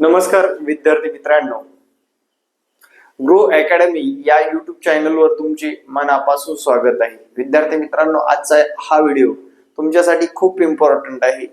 नमस्कार विद्यार्थी मित्रांनो. ग्रो अकॅडमी या युट्यूब चॅनलवर तुमचे मनापासून स्वागत आहे. विद्यार्थी मित्रांनो आजचा हा व्हिडिओ तुमच्यासाठी खूप इम्पॉर्टंट आहे.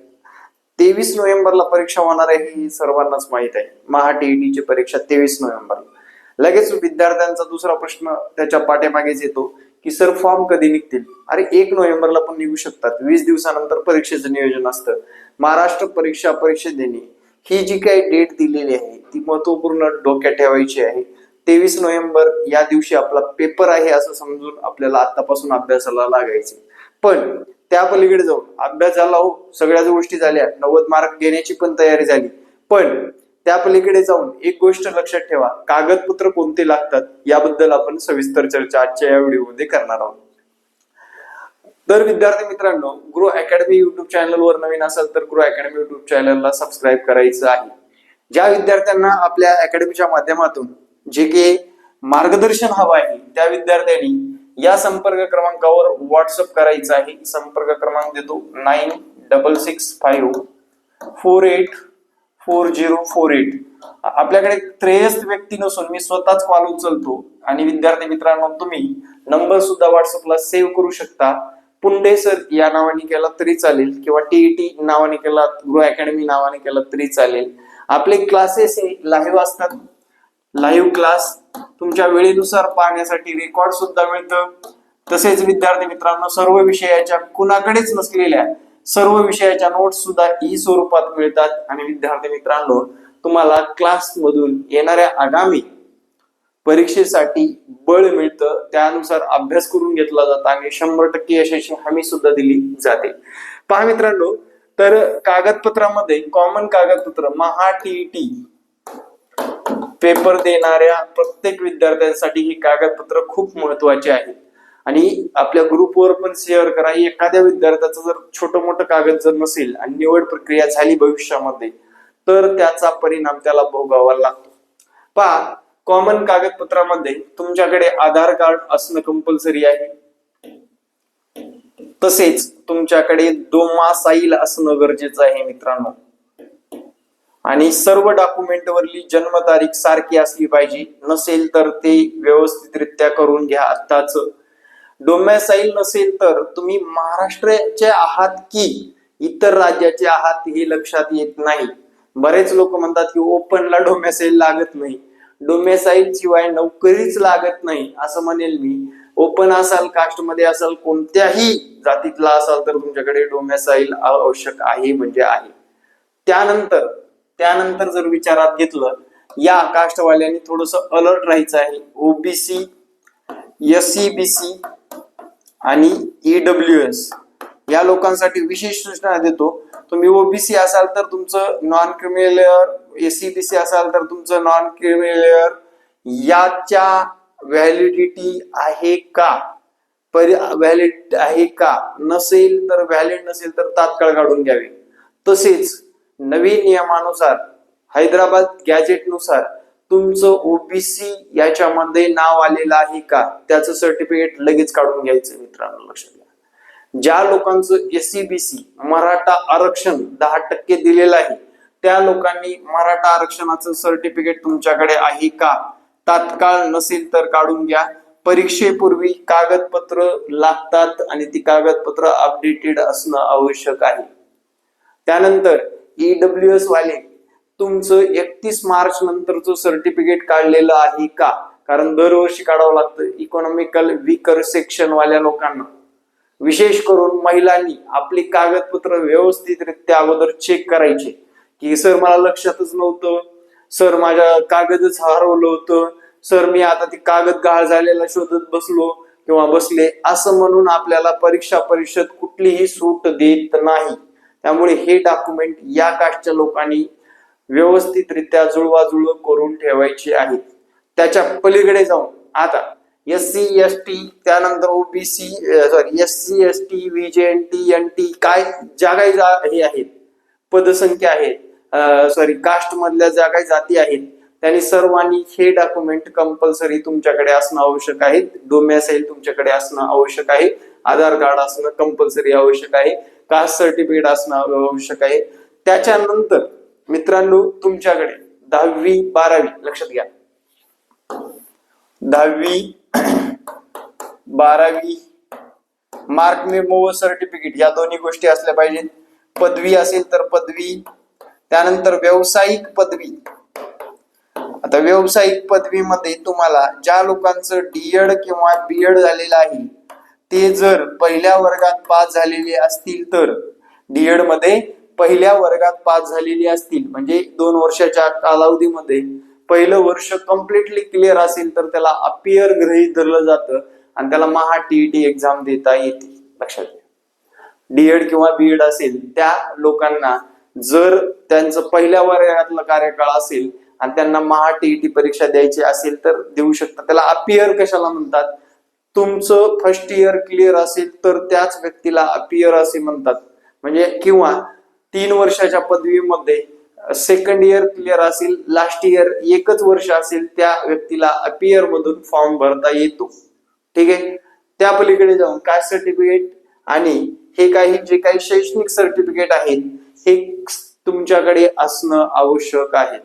तेवीस नोव्हेंबरला परीक्षा होणार आहे ही सर्वांनाच माहीत आहे. महाटीईटीची ची परीक्षा तेवीस नोव्हेंबरला लगेच विद्यार्थ्यांचा दुसरा प्रश्न त्याच्या पाठीमागेच येतो की सर फॉर्म कधी निघतील? अरे एक नोव्हेंबरला पण निघू शकतात. वीस दिवसानंतर परीक्षेचं नियोजन असतं. महाराष्ट्र परीक्षा परिषदेने ही जी काही डेट दिलेली आहे ती महत्त्वपूर्ण डोक्यात ठेवायची आहे. तेवीस नोव्हेंबर या दिवशी आपला पेपर आहे असं समजून आपल्याला आतापासून अभ्यासाला लागायचे. पण त्या पलीकडे जाऊन अभ्यास झाला हो सगळ्याच गोष्टी झाल्या. नव्वद मार्क घेण्याची पण तयारी झाली. पण त्या पलीकडे जाऊन एक गोष्ट लक्षात ठेवा. कागदपत्र कोणते लागतात याबद्दल आपण सविस्तर चर्चा आजच्या या व्हिडिओमध्ये करणार आहोत. तर विद्यार्थी मित्रांनो ग्रो अकॅडमी युट्यूब चॅनलवर नवीन असाल तर ग्रो अकॅडमी युट्यूब चॅनलला सबस्क्राईब करायचं आहे. ज्या विद्यार्थ्यांना आपल्या अकॅडमीच्या माध्यमातून जे काही मार्गदर्शन हवं आहे त्या विद्यार्थ्यांनी या संपर्क क्रमांकावर व्हॉट्सअप करायचं आहे. संपर्क क्रमांक देतो nine double six five four eight four zero four eight आपल्याकडे त्रेयस्थ व्यक्ती नसून मी स्वतःच कॉल उचलतो. आणि विद्यार्थी मित्रांनो तुम्ही नंबर सुद्धा व्हॉट्सअपला सेव्ह करू शकता. पुंडे सर या नावाने केला तरी चालेल किंवा टीईटी नावाने केला गृह अकॅडमी नावाने केला तरी चालेल. आपले क्लासेस हे लाईव्ह असतात. लाईव्ह क्लास तुमच्या वेळेनुसार पाहण्यासाठी रेकॉर्ड सुद्धा मिळतं. तसेच विद्यार्थी मित्रांनो सर्व विषयाच्या कुणाकडेच नसलेल्या सर्व विषयाच्या नोट्स सुद्धा ई स्वरूपात मिळतात. आणि विद्यार्थी मित्रांनो तुम्हाला क्लास मधून येणाऱ्या आगामी परीक्षेसाठी बळ मिळतं त्यानुसार अभ्यास करून घेतला जातो आणि शंभर टक्के यशाची हमी सुद्धा दिली जाते. पहा मित्रांनो तर कागदपत्रामध्ये कॉमन कागदपत्र महा टीईटी पेपर देणाऱ्या प्रत्येक विद्यार्थ्यांसाठी ही कागदपत्र खूप महत्त्वाचे आहेत आणि आपल्या ग्रुपवर पण शेअर करा. एखाद्या विद्यार्थ्याचं जर छोटं मोठं कागद जर नसेल आणि निवड प्रक्रिया झाली भविष्यामध्ये तर त्याचा परिणाम त्याला भोगावा लागतो. पहा कॉमन कागदपत्रामध्ये तुमच्याकडे आधार कार्ड असणं कंपल्सरी आहे. तसेच तुमच्याकडे डोमासाईल असणं गरजेचं आहे मित्रांनो. आणि सर्व डॉक्युमेंटवरली जन्मतारीख सारखी असली पाहिजे. नसेल तर ते व्यवस्थितरित्या करून घ्या. आत्ताच डोमॅसाईल नसेल तर तुम्ही महाराष्ट्राचे आहात की इतर राज्याचे आहात हे लक्षात येत नाही. बरेच लोक म्हणतात की ओपनला डोमॅसाईल लागत नाही. डोमेसाईल शिवाय नोकरीच लागत नाही असं म्हणेल मी. ओपन असाल कास्टमध्ये असाल कोणत्याही जातीतला असाल तर तुमच्याकडे डोमेसाईल आवश्यक आहे म्हणजे आहे. त्यानंतर त्यानंतर जर विचारात घेतलं या कास्टवाल्यांनी थोडस अलर्ट राहायचं आहे. ओबीसी एस सी आणि ईडब्ल्यू एस या लोकांसाठी विशेष सूचना देतो. तुम्ही ओबीसी असाल तर तुमचं नॉन क्रिमिलेअर एसी बीसी असाल तर तुमचं नॉन क्रिमिलेअर याच्या व्हॅलिडिटी आहे का? व्हॅलिड आहे का? नसेल तर व्हॅलिड नसेल तर तात्काळ काढून घ्यावी. तसेच नवीन नियमानुसार हैदराबाद गॅजेटनुसार तुमचं ओबीसी याच्यामध्ये नाव आलेलं आहे का? त्याचं सर्टिफिकेट लगेच काढून घ्यायचं मित्रांनो लक्षात ज्या लोकांचं एससीबीसी मराठा आरक्षण दहा टक्के दिलेलं आहे त्या लोकांनी मराठा आरक्षणाचं सर्टिफिकेट तुमच्याकडे आहे का? तात्काळ नसेल तर काढून घ्या. परीक्षेपूर्वी कागदपत्र लागतात आणि ती कागदपत्र अपडेटेड असणं आवश्यक आहे. त्यानंतर ईडब्ल्यू एस वाले तुमचं एकतीस मार्च नंतरचं सर्टिफिकेट काढलेलं आहे का? कारण दरवर्षी काढावं लागतं. इकॉनॉमिकल विकर सेक्शन वाल्या लोकांना. विशेष करून महिलांनी आपली कागदपत्र व्यवस्थितरित्या अगोदर चेक करायचे. की सर मला लक्षातच नव्हतं. सर माझ्या कागदच हरवलं होतं. सर मी आता ती कागद गाळ झालेला शोधत बसलो किंवा बसले. असं म्हणून आपल्याला परीक्षा परिषद कुठलीही सूट देत नाही. त्यामुळे हे डॉक्युमेंट या कास्टच्या लोकांनी व्यवस्थितरित्या जुळवाजुळव करून ठेवायची आहेत. त्याच्या पलीकडे जाऊन आता एस सी एस टी त्यानंतर OBC sorry S C S T VJN T N T काय ज्या काही जा- हे आहेत पदसंख्या आहेत सॉरी कास्ट मधल्या ज्या काही जाती आहेत त्यांनी सर्वांनी हे डॉक्युमेंट कंपल्सरी तुमच्याकडे असणं आवश्यक आहे. डोमॅसाईल तुमच्याकडे असणं आवश्यक आहे. आधार कार्ड असणं कंपल्सरी आवश्यक आहे. कास्ट सर्टिफिकेट असणं आवश्यक आहे. त्याच्यानंतर मित्रांनो तुमच्याकडे दहावी बारावी लक्षात घ्या. दहावी बारावी मार्क मेमो व सर्टिफिकेट या दोन्ही गोष्टी असल्या पाहिजेत. पदवी असेल तर पदवी त्यानंतर व्यावसायिक पदवी. आता व्यावसायिक पदवीमध्ये तुम्हाला ज्या लोकांचं डीएड किंवा बीएड झालेलं आहे ते जर पहिल्या वर्गात पास झालेले असतील तर डीएडमध्ये पहिल्या वर्गात पास झालेले असतील म्हणजे दोन वर्षाच्या कालावधीमध्ये पहिलं वर्ष कम्प्लिटली क्लिअर असेल तर त्याला अपियर गृहीत धरलं जातं. आणि त्याला महा टीईटी एक्झाम देता येते लक्षात घ्या. डीएड किंवा बीएड असेल त्या लोकांना जर त्यांचं पहिल्या वर्गातलं कार्यकाळ असेल आणि त्यांना महा टीईटी परीक्षा द्यायची असेल तर देऊ शकतात त्याला अपियर कशाला म्हणतात? तुमचं फर्स्ट इयर क्लिअर असेल तर त्याच व्यक्तीला अपियर असे म्हणतात. म्हणजे किंवा तीन वर्षाच्या पदवीमध्ये सेकंड इयर क्लिअर असेल लास्ट इयर एकच वर्ष असेल त्या व्यक्तीला अपियर मधून फॉर्म भरता येतो. ठीक आहे? त्या पलीकडे जाऊन कास्ट सर्टिफिकेट आणि हे काही जे काही शैक्षणिक सर्टिफिकेट आहेत हे तुमच्याकडे असणं आवश्यक आहे.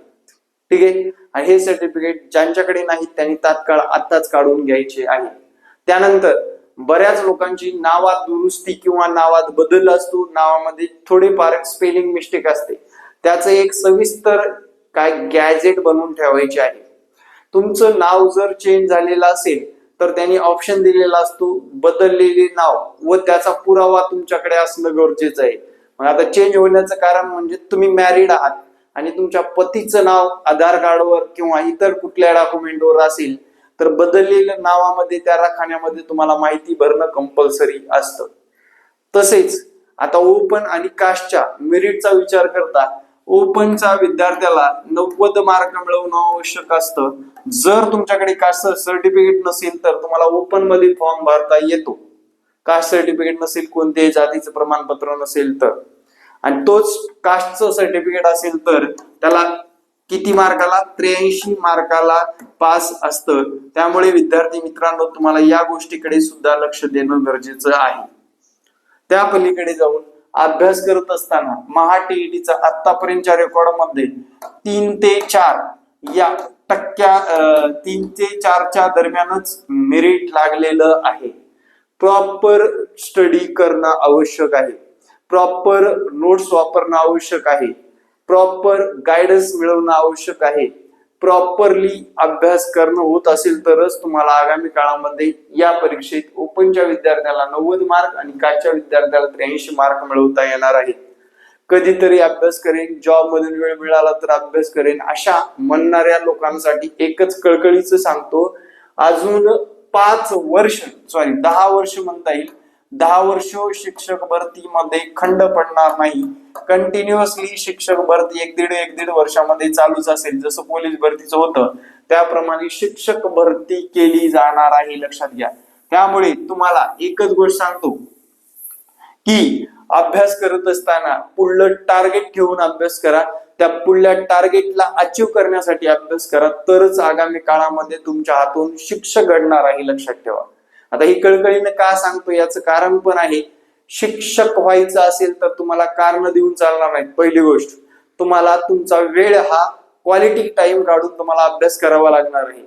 ठीक आहे? आणि हे सर्टिफिकेट ज्यांच्याकडे नाहीत त्यांनी तात्काळ आत्ताच काढून घ्यायचे आहे. त्यानंतर बऱ्याच लोकांची नावात दुरुस्ती किंवा नावात बदल असतो नावामध्ये थोडेफार स्पेलिंग मिस्टेक असते. त्याचं एक सविस्तर काय गॅजेट बनवून ठेवायचे आहे. तुमचं नाव जर चेंज झालेलं असेल तर त्यांनी ऑप्शन दिलेला असतो बदललेले नाव व त्याचा पुरावा तुमच्याकडे असणं गरजेचं आहे. मग आता चेंज होण्याचं कारण म्हणजे तुम्ही मॅरिड आहात आणि तुमच्या पतीचं नाव आधार कार्डवर किंवा इतर कुठल्या डॉक्युमेंटवर असेल तर बदललेल्या नावामध्ये त्या राखाण्यामध्ये तुम्हाला माहिती भरणं कंपल्सरी असतं. तसेच आता ओपन आणि कास्टच्या मेरिटचा विचार करता ओपनचा विद्यार्थ्याला नव्वद मार्क मिळवणं आवश्यक असतं. जर तुमच्याकडे कास्ट सर्टिफिकेट नसेल तर तुम्हाला ओपनमध्ये फॉर्म भरता येतो. कास्ट सर्टिफिकेट नसेल कोणत्याही जातीचं प्रमाणपत्र नसेल तर. आणि तोच कास्टचं सर्टिफिकेट असेल तर त्याला किती मार्काला त्र्याऐंशी मार्काला पास असतं. त्यामुळे विद्यार्थी मित्रांनो तुम्हाला या गोष्टीकडे सुद्धा लक्ष देणं गरजेचं आहे. त्या पलीकडे जाऊन अभ्यास करत असताना महा टीईटीचा आतापर्यंतच्या रेकॉर्डमध्ये तीन ते चार या टक्क्या तीन ते चारच्या दरम्यानच मेरिट लागलेलं आहे. प्रॉपर स्टडी करणं आवश्यक आहे. प्रॉपर नोट्स वापरणं आवश्यक आहे. प्रॉपर गायडन्स मिळवणं आवश्यक आहे. प्रॉपरली अभ्यास करणं होत असेल तरच तुम्हाला आगामी काळामध्ये या परीक्षेत ओपनच्या विद्यार्थ्याला नव्वद मार्क आणि काच्या विद्यार्थ्याला त्र्याऐंशी मार्क मिळवता येणार आहेत. कधीतरी अभ्यास करेन जॉब मधून वेळ मिळाला तर अभ्यास करेन अशा म्हणणाऱ्या लोकांसाठी एकच कळकळीचं सांगतो अजून पाच वर्ष सॉरी दहा वर्ष म्हणता येईल दहा वर्ष शिक्षक भरतीमध्ये खंड पडणार नाही. कंटिन्युअसली शिक्षक भरती एक दीड एक दीड वर्षामध्ये चालूच असेल. जसं पोलीस भरतीचं होतं त्याप्रमाणे शिक्षक भरती केली जाणार आहे लक्षात घ्या. त्यामुळे तुम्हाला एकच गोष्ट सांगतो की अभ्यास करत असताना पुढलं टार्गेट ठेवून अभ्यास करा. त्या पुढल्या टार्गेटला अचीव करण्यासाठी अभ्यास करा. तरच आगामी काळामध्ये तुमच्या हातून शिक्षक घडणार आहे लक्षात ठेवा. आता ही कळकळीनं का सांगतो याचं कारण पण आहे. शिक्षक व्हायचं असेल तर तुम्हाला कारण देऊन चालणार नाही पहिली गोष्ट. तुम्हाला तुमचा वेळ हा क्वालिटी टाइम काढून तुम्हाला अभ्यास करावा लागणार आहे.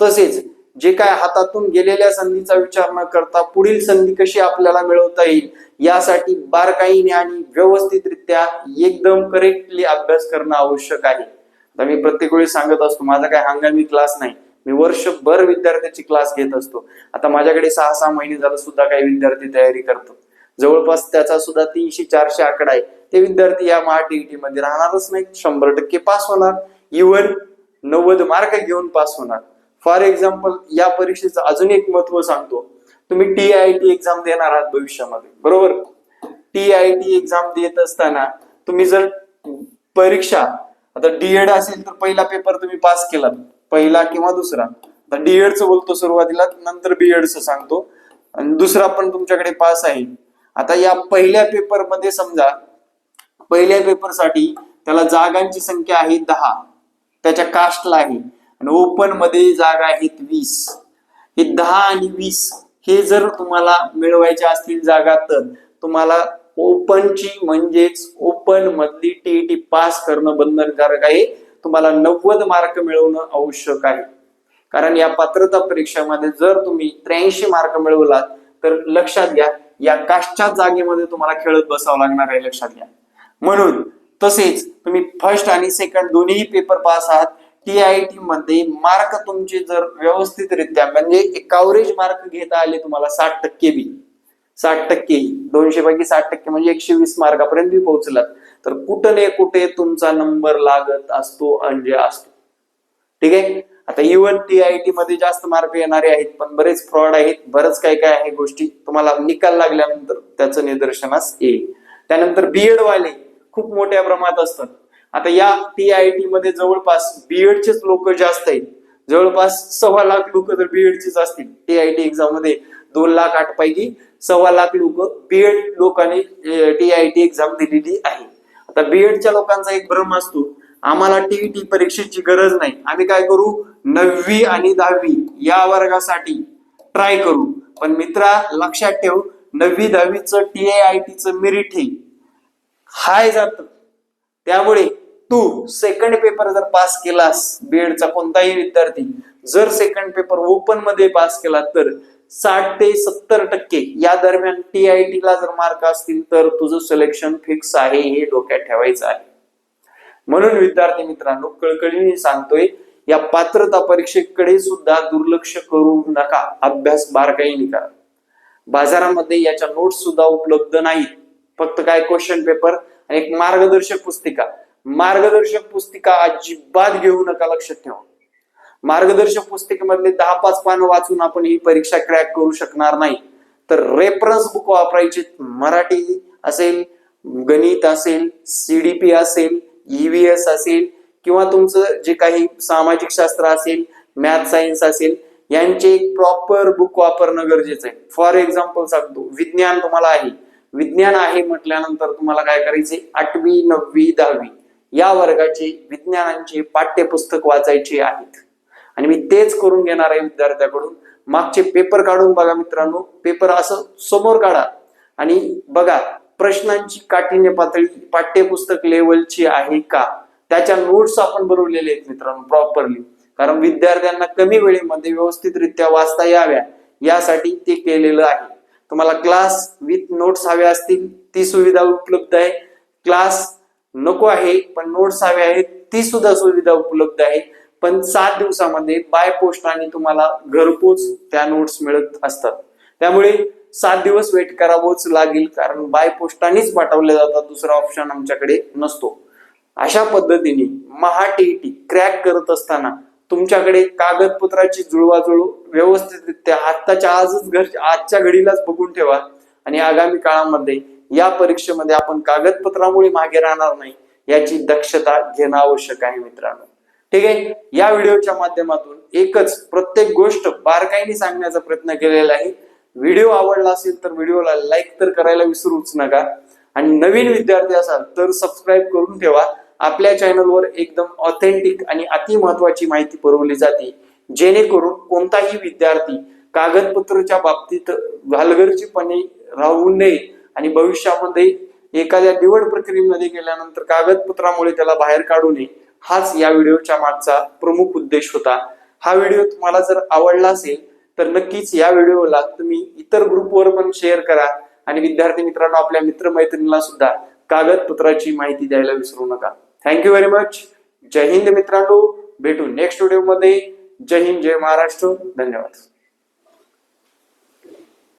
तसेच जे काय हातातून गेलेल्या संधीचा विचार न करता पुढील संधी कशी आपल्याला मिळवता येईल यासाठी बारकाईने आणि व्यवस्थितरित्या एकदम करेक्टली अभ्यास करणं आवश्यक आहे. आता मी प्रत्येक वेळी सांगत असतो माझा काय हंगामी क्लास नाही. मी वर्षभर विद्यार्थ्याची क्लास घेत असतो. आता माझ्याकडे सहा सहा महिने झालं सुद्धा काही विद्यार्थी तयारी करतो. जवळपास त्याचा सुद्धा तीनशे चारशे आकडा आहे. ते विद्यार्थी या महाटीईटी मध्ये राहणारच नाही शंभर टक्के पास होणार. इवन नव्वद मार्क घेऊन पास होणार. फॉर एक्झाम्पल या परीक्षेचं अजून एक महत्त्व सांगतो. तुम्ही टी आय टी एक्झाम देणार आहात भविष्यामध्ये. बरोबर? टी आय टी एक्झाम देत असताना तुम्ही जर परीक्षा आता डीएड असेल तर पहिला पेपर तुम्ही पास केला पहिला किंवा दुसरा. आता डीएडचं बोलतो सुरुवातीला नंतर बीएडचं सांगतो. आणि दुसरा पण तुमच्याकडे पास आहे. आता या पहिल्या पेपरमध्ये समजा पहिल्या पेपरसाठी त्याला जागांची संख्या आहे दहा. त्याच्या कास्टला आहे. आणि ओपनमध्ये जागा आहेत वीस. हे दहा आणि वीस हे जर तुम्हाला मिळवायच्या असतील जागा तर तुम्हाला ओपनची म्हणजेच ओपन मधली टीईटी पास करणं बंधनकारक आहे. तुम्हाला नव्वद मार्क मिळवणं आवश्यक आहे. कारण या पात्रता परीक्षेमध्ये जर तुम्ही त्र्याऐंशी मार्क मिळवलात तर लक्षात घ्या या कास्टच्या जागेमध्ये तुम्हाला खेळत बसावं लागणार आहे लक्षात घ्या. म्हणून तसेच तुम्ही फर्स्ट आणि सेकंड दोन्ही पेपर पास आहात टी आय टी मध्ये मार्क तुमचे जर व्यवस्थितरित्या म्हणजे कव्हरेज मार्क घेता आले तुम्हाला साठ टक्के बी. साठ टक्के दोनशे पैकी साठ टक्के म्हणजे एकशे वीस मार्कापर्यंत पोहोचलात. तर कुठं नाही कुठे तुमचा नंबर लागत असतो म्हणजे असतो. ठीक आहे? आता इव्हन टी आय टी मध्ये जास्त मार्क येणारे आहेत पण बरेच फ्रॉड आहेत बरंच काय काय आहे गोष्टी. तुम्हाला निकाल लागल्यानंतर त्याचं निदर्शनास येईल. त्यानंतर बीएड वाले खूप मोठ्या प्रमाणात असतात. आता या टी आय टी मध्ये जवळपास बीएडचेच लोक जास्त आहेत. जवळपास सव्वा लाख लोक जर बीएडचेच असतील. टी आय टी एक्झाममध्ये दोन लाख आठ पैकी सव्वा लाख लोक बीएड लोकांनी टी आय टी एक्झाम दिलेली आहे. आता बीएडच्या लोकांचा एक भ्रम असतो. आम्हाला टीईटी परीक्षेची गरज नाही. आम्ही काय करू? नववी आणि दहावी या वर्गासाठी ट्राय करू. पण मित्रा लक्षात ठेव नववी दहावीचं टी आय टीचं मेरिट हे हाय जात. त्यामुळे तू सेकंड पेपर जर पास केलास बीएडचा कोणताही विद्यार्थी जर सेकंड पेपर ओपनमध्ये पास केला तर साठ ते सत्तर टक्के या दरम्यान टी आय टी ला जर मार्क असतील तर तुझं सिलेक्शन फिक्स आहे हे डोक्यात ठेवायचं आहे. म्हणून विद्यार्थी मित्रांनो कळकळीने सांगतोय या पात्रता परीक्षेकडे सुद्धा दुर्लक्ष करू नका अभ्यास बारकाईने करा. बाजारामध्ये याच्या नोट्स सुद्धा उपलब्ध नाहीत. फक्त काय क्वेश्चन पेपर आणि एक मार्गदर्शक पुस्तिका. मार्गदर्शक पुस्तिका अजिबात घेऊ नका लक्षात ठेवा. मार्गदर्शक पुस्तिकेमधले दहा पाच पानं वाचून आपण ही परीक्षा क्रॅक करू शकणार नाही. तर रेफरन्स बुक वापरायचे मराठी असेल गणित असेल सीडीपी असेल ईव्हीएस असेल किंवा तुमचं जे काही सामाजिक शास्त्र असेल मॅथ सायन्स असेल यांचे एक प्रॉपर बुक वापरणं गरजेचं आहे. फॉर एक्झाम्पल सांगतो विज्ञान तुम्हाला आहे. विज्ञान आहे म्हटल्यानंतर तुम्हाला काय करायचे आठवी नववी दहावी या वर्गाचे विज्ञानांचे पाठ्यपुस्तक वाचायचे आहेत. आणि मी तेच करून घेणार आहे विद्यार्थ्याकडून. मागचे पेपर काढून बघा मित्रांनो. पेपर असं समोर काढा. आणि बघा प्रश्नांची काठीण्य पातळी पाठ्यपुस्तक लेवलची आहे का? त्याच्या नोट्स आपण बनवलेले आहेत मित्रांनो प्रॉपरली कारण विद्यार्थ्यांना कमी वेळेमध्ये व्यवस्थितरित्या वाचता याव्या यासाठी ते केलेलं आहे. तुम्हाला क्लास विथ नोट्स हवे असतील ती सुविधा उपलब्ध आहे. क्लास नको आहे पण नोट्स हवे आहेत ती सुद्धा सुविधा उपलब्ध आहे. पण सात दिवसामध्ये बाय पोस्ट आणि तुम्हाला घरपोच त्या नोट्स मिळत असतात. त्यामुळे सात दिवस वेट करावंच लागेल कारण बाय पोस्टानेच पाठवले जातात दुसरा ऑप्शन आमच्याकडे नसतो. अशा पद्धतीने महा टीईटी क्रॅक करत असताना तुमच्याकडे कागदपत्राची जुळवाजुळव व्यवस्थितरित्या आत्ताच्या आजच घर आजच्या घडीलाच बघून ठेवा. आणि आगामी काळामध्ये या परीक्षेमध्ये आपण कागदपत्रामुळे मागे राहणार नाही याची दक्षता घेणं आवश्यक आहे मित्रांनो. ठीक आहे? या व्हिडिओच्या माध्यमातून एकच प्रत्येक गोष्ट बारकाईने सांगण्याचा प्रयत्न केलेला आहे. व्हिडिओ आवडला असेल तर व्हिडिओला लाईक तर करायला विसरूच नका. आणि नवीन विद्यार्थी असाल तर सबस्क्राईब करून ठेवा. आपल्या चॅनलवर एकदम ऑथेंटिक आणि अति महत्वाची माहिती पुरवली जाते. जेणेकरून कोणताही विद्यार्थी कागदपत्रच्या बाबतीत घालगर्जीपणे राहू नये आणि भविष्यामध्ये एखाद्या निवड प्रक्रियेमध्ये गेल्यानंतर कागदपत्रामुळे त्याला बाहेर काढू नये. हाच या व्हिडिओच्या मागचा प्रमुख उद्देश होता. हा व्हिडिओ तुम्हाला जर आवडला असेल तर नक्कीच या व्हिडिओला तुम्ही इतर ग्रुपवर पण शेअर करा आणि विद्यार्थी मित्रांनो आपल्या मित्रमैत्रिणीला सुद्धा कागदपत्राची माहिती द्यायला विसरू नका. थँक्यू व्हेरी मच जय हिंद मित्रांनो. भेटू नेक्स्ट व्हिडिओमध्ये जय हिंद जय महाराष्ट्र. धन्यवाद.